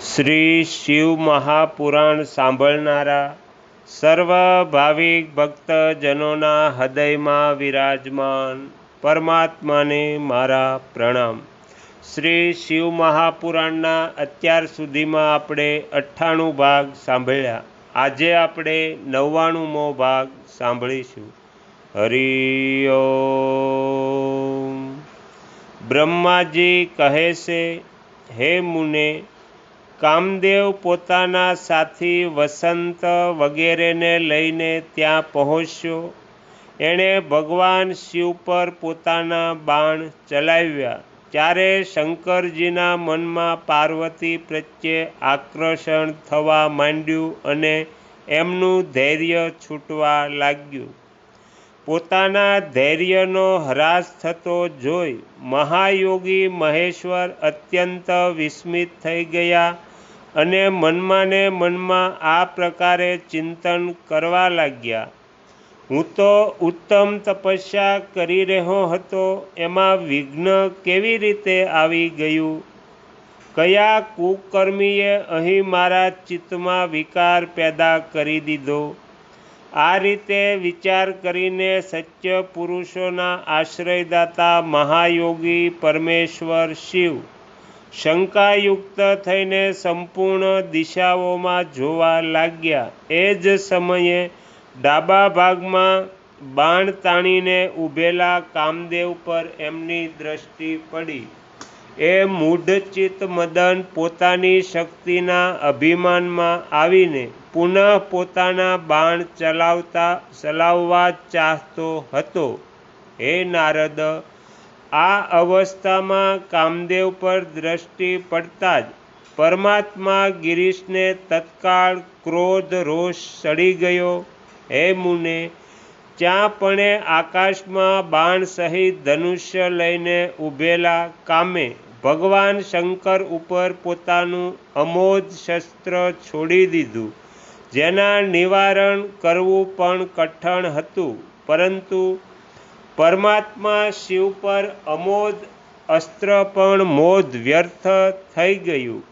શ્રી શિવ મહાપુરાણ સાંભળનારા સર્વ ભાવિક ભક્તજનોના હૃદયમાં વિરાજમાન પરમાત્માને મારા પ્રણામ. શ્રી શિવ મહાપુરાણના અત્યાર સુધીમાં આપણે અઠ્ઠાણું ભાગ સાંભળ્યા. આજે આપણે નવ્વાણુંમો ભાગ સાંભળીશું. હરિ ઓમ. બ્રહ્માજી કહે છે, હે મુને કામદેવ પોતાના સાથી વસંત વગેરેને લઈને ત્યાં પહોંચ્યો. એણે ભગવાન શિવ પર પોતાના બાણ ચલાવ્યા. ત્યારે શંકરજીના મનમાં પાર્વતી પ્રત્યે આકર્ષણ થવા માંડ્યું અને એમનું ધૈર્ય છૂટવા લાગ્યું. પોતાના ધૈર્યનો હ્રાસ થતો જોઈ મહાયોગી મહેશ્વર અત્યંત વિસ્મિત થઈ ગયા અને મનમાં ને મનમાં આ પ્રકારે ચિંતન કરવા લાગ્યા. હું તો ઉત્તમ તપસ્યા કરી રહ્યો હતો, એમાં વિઘ્ન કેવી રીતે આવી ગયું? કયા કુકર્મીએ અહીં મારા ચિત્તમાં વિકાર પેદા કરી દીધો? આ રીતે વિચાર કરીને સત્ય પુરુષોના આશ્રયદાતા મહાયોગી પરમેશ્વર શિવ શંકાયુક્ત થઈને સંપૂર્ણ દિશાઓમાં જોવા લાગ્યા. એ જ સમયે ડાબા ભાગમાં બાણ તાણીને ઊભેલા કામદેવ પર એમની દ્રષ્ટિ પડી. એ મૂઢચિત્ત મદન પોતાની શક્તિના અભિમાનમાં આવીને પુનઃ પોતાના બાણ ચલાવતા, ચલાવવા ચાહતો હતો. હે નારદ આ અવસ્થામાં કામદેવ પર દ્રષ્ટિ પડતા જ પરમાત્મા ગિરીશને તત્કાળ ક્રોધ રોષ સડી ગયો. હે મુને ત્યાં પણ આકાશમાં બાણ સહિત ધનુષ્ય લઈને ઊભેલા કામે ભગવાન શંકર ઉપર પોતાનું અમોધ શસ્ત્ર છોડી દીધું. જેના નિવારણ કરવું પણ કઠણ હતું, પરંતુ પરમાત્મા શિવ પર અમોદ અસ્ત્ર પણ મોધ વ્યર્થ થઈ ગયું.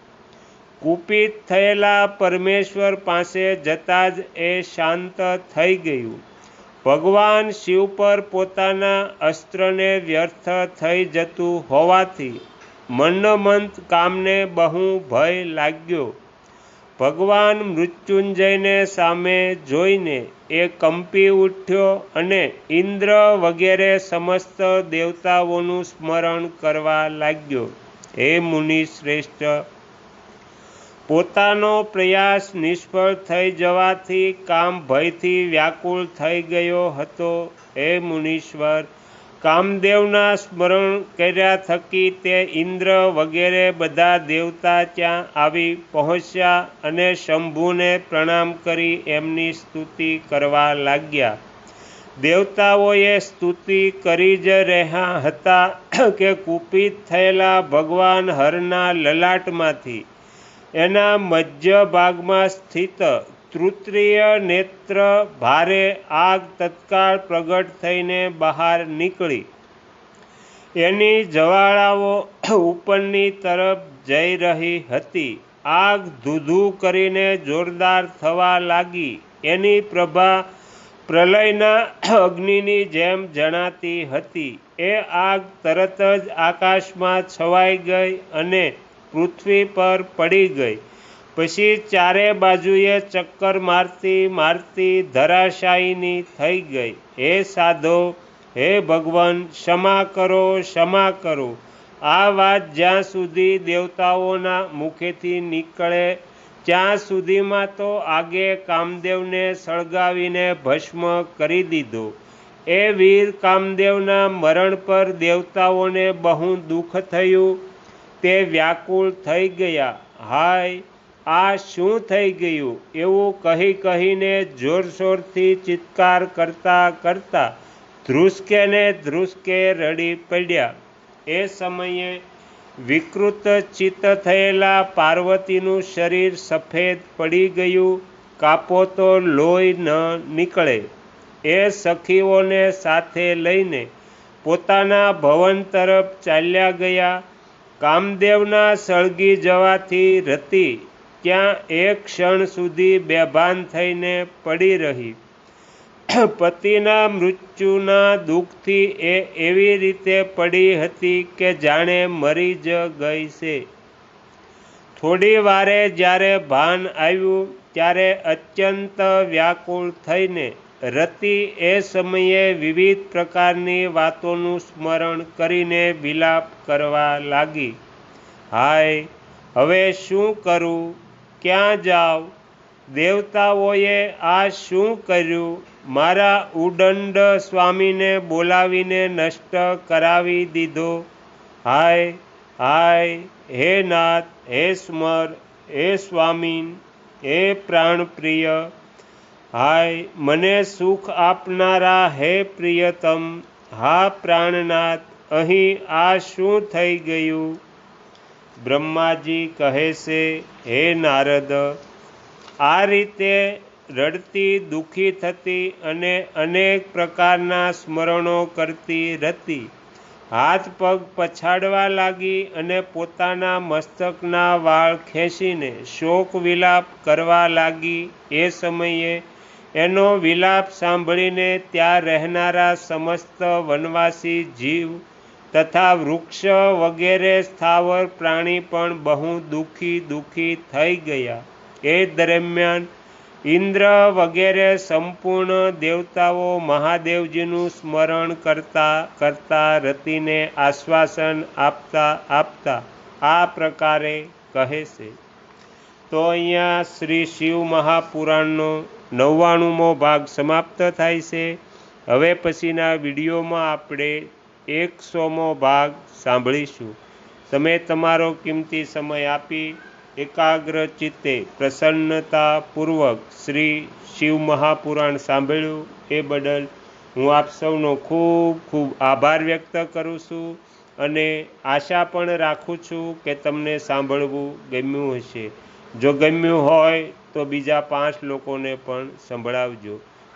કુપિત થયેલા પરમેશ્વર પાસે જતાં જ એ શાંત થઈ ગયું. ભગવાન શિવ પર પોતાના અસ્ત્રને વ્યર્થ થઈ જતું હોવાથી મનમંત કામને બહુ ભય લાગ્યો. ભગવાન મૃત્યુંજયને સામે જોઈને એ કંપી ઉઠ્યો અને ઇન્દ્ર વગેરે સમસ્ત દેવતાઓનું સ્મરણ કરવા લાગ્યો. હે મુનિ શ્રેષ્ઠ, પોતાનો પ્રયાસ નિષ્ફળ થઈ જવાથી કામ ભયથી વ્યાકુળ થઈ ગયો હતો. હે મુનીશ્વર કામદેવના સ્મરણ કર્યા થકી તે ઇન્દ્ર વગેરે બધા દેવતા ત્યાં આવી પહોંચ્યા અને શંભુને પ્રણામ કરી એમની સ્તુતિ કરવા લાગ્યા. દેવતાઓએ સ્તુતિ કરી જ રહ્યા હતા કે કુપિત થયેલા ભગવાન હરના લલાટમાંથી એના મધ્ય ભાગમાં સ્થિત તૃતીય નેત્ર ભારે આગ તત્કાળ પ્રગટ થઈને બહાર નીકળી. એની જવાળાઓ ઉપરની તરફ જઈ રહી હતી. આગ ધૂધુ કરીને જોરદાર થવા લાગી. એની પ્રભા પ્રલયના અગ્નિની જેમ જણાતી હતી. એ આગ તરત જ આકાશમાં છવાઈ ગઈ અને પૃથ્વી પર પડી ગઈ. પછી ચારે બાજુએ ચક્કર મારતી મારતી ધરાશાયીની થઈ ગઈ. હે સાધો, હે ભગવાન, ક્ષમા કરો ક્ષમા કરો. આ વાત જ્યાં સુધી દેવતાઓના મુખેથી નીકળે, ત્યાં સુધીમાં તો આગે કામદેવને સળગાવીને ભસ્મ કરી દીધો. એ વીર કામદેવના મરણ પર દેવતાઓને બહુ દુઃખ થયું. તે વ્યાકુળ થઈ ગયા. હાય આ શું થઈ ગયું? એવું કહી કહીને જોરશોરથી ચિત્કાર કરતા કરતા ધ્રુસકે ને ધ્રુસકે રડી પડ્યા. એ સમયે વિકૃત ચિત્ત થયેલા પાર્વતીનું શરીર સફેદ પડી ગયું, કાપો તો લોહી ન નીકળે. એ સખીઓને સાથે લઈને પોતાના ભવન તરફ ચાલ્યા ગયા. કામદેવના સળગી જવાથી રતિ ત્યાં એક ક્ષણ સુધી બેભાન થઈને પડી રહી. પતિના મૃત્યુના દુઃખથી એ એવી રીતે પડી હતી કે જાણે મરી જ ગઈ છે. થોડી વારે જ્યારે ભાન આવ્યું, ત્યારે અત્યંત વ્યાકુળ થઈને રતિ એ સમયે વિવિધ પ્રકારની વાતોનું સ્મરણ કરીને વિલાપ કરવા લાગી. હાય, હવે શું કરું? ક્યાં જાવ? દેવતાઓએ આ શું કર્યું? મારા ઉદંડ સ્વામીને બોલાવીને નષ્ટ કરાવી દીધો. હાય હાય, હે નાથ, હે સ્મર, હે સ્વામીન, હે પ્રાણપ્રિય. હાય, મને સુખ આપનારા હે પ્રિયતમ. હા પ્રાણનાથ, અહીં આ શું થઈ ગયું? બ્રહ્માજી કહે છે, હે નારદ, આ રીતે રડતી, દુઃખી થતી અને અનેક પ્રકારના સ્મરણો કરતી રતી, હાથ પગ પછાડવા લાગી અને પોતાના મસ્તકના વાળ ખેંચીને શોક વિલાપ કરવા લાગી, એ સમયે એનો વિલાપ સાંભળીને ત્યાં રહેનારા સમસ્ત વનવાસી જીવ તથા વૃક્ષ વગેરે સ્થાવર પ્રાણી પણ બહુ દુઃખી દુઃખી થઈ ગયા. એ દરમિયાન ઇન્દ્ર વગેરે સંપૂર્ણ દેવતાઓ મહાદેવજીનું સ્મરણ કરતા કરતા રતિને આશ્વાસન આપતા આપતા આ પ્રકારે કહે છે. તો અહીંયા શ્રી શિવ મહાપુરાણનો નવ્વાણુંમો ભાગ સમાપ્ત થાય છે. હવે પછીના વિડીયોમાં આપણે એકસોમો ભાગ સાંભળીશું. તમે તમારો કિંમતી સમય આપી એકાગ્ર ચિત્તે પ્રસન્નતાપૂર્વક શ્રી શિવ મહાપુરાણ સાંભળ્યું એ બદલ હું આપ સૌનો ખૂબ ખૂબ આભાર વ્યક્ત કરું છું અને આશા પણ રાખું છું કે તમને સાંભળવું ગમ્યું હશે. જો ગમ્યું હોય તો બીજા પાંચ લોકોને પણ સંભળાવજો.